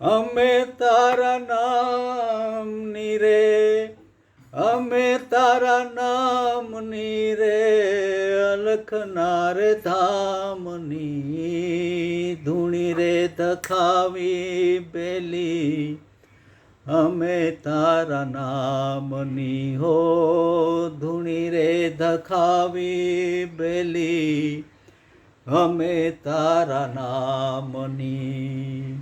અમે તારા નામની રે અમે તારા નામની રે અલખનાર ધામની ધૂણી રે તખાવી બેલી અમે તારા નામની હો, ધૂણી રે ધખાવી બેલી અમે તારા નામની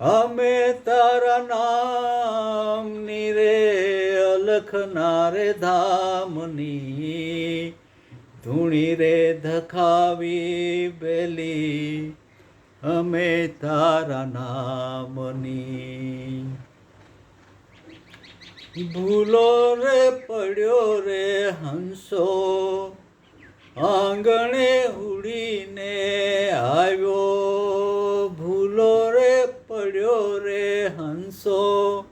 અમે તારા નામની રે અલખના રે ધામની. ધૂણી રે ધખાવી બેલી. અમે તારા નામની. ભૂલો રે પડ્યો રે હંસો. આંગણે રે હંસો.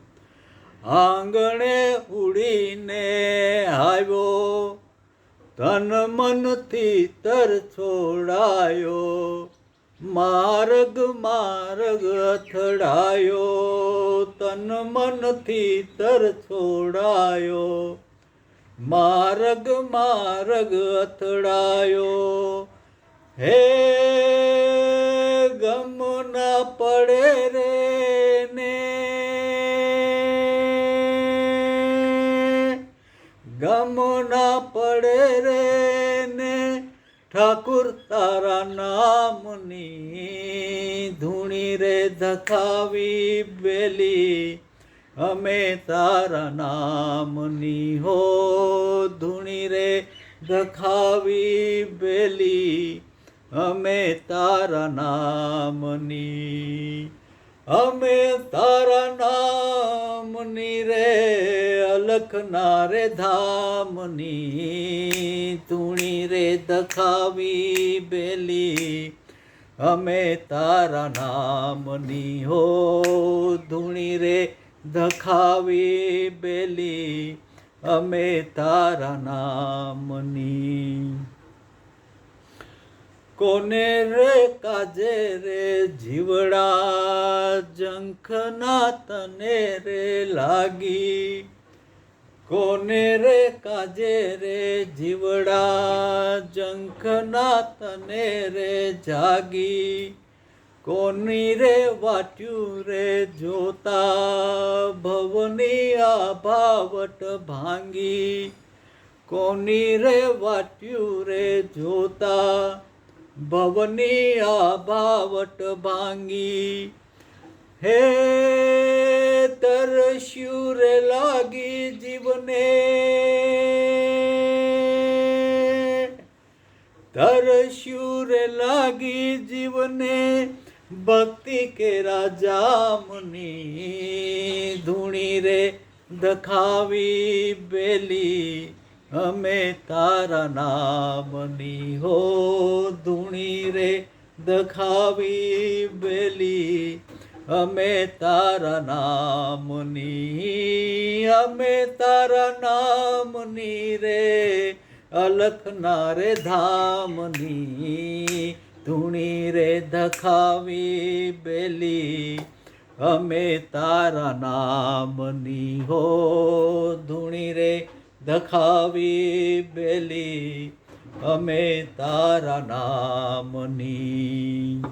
આંગણે ઉડીને આવ્યો. તન મનથી તર છોડાયો. માર્ગ માર્ગ અથડાયો. તન મનથી તર છોડાયો. માર્ગ માર્ગ અથડાયો. હે ગમ ના પડે રે ના પડે રે ને? ઠાકુર તારા નામની ધૂણી રે ધખાવી બેલી. અમે તારા નામની હો ધૂણી રે ધખાવી બેલી. અમે તારા નામની, અમે તારા નામની રે. અલખના રે ધામની તુણી રે દખાવી બેલી. અમે તારા નામની હો ધૂણી રે દખાવી બેલી. અમે તારા નામની. કોને રે કાજે રે જીવડા જંખના તને રે લાગી? કોને રે કાજે રે જીવડા જંખના તને રે જાગી? કોની રે વાટ્યું રે જોતા ભવની આભાવટ ભાંગી? કોની રે વાટ્યું રે જોતા ભવની આભાવટ ભાંગી? હે તરસ્યું રે લાગી જીવને. તરસ્યું રે લાગી જીવને ભક્તિ કે રાજા રાજામની ધૂણી રે દખાવી બેલી. અમે તારા નામની હો ધૂણી રે દખાવી બેલી. અમે તારા નામની, અમે તારા નામની રે, અલખના રે ધામની, ધૂણી રે ધખાવી બેલી. અમે તારા નામની હો, ધૂણી રે ધખાવી બેલી. અમે તારા નામની.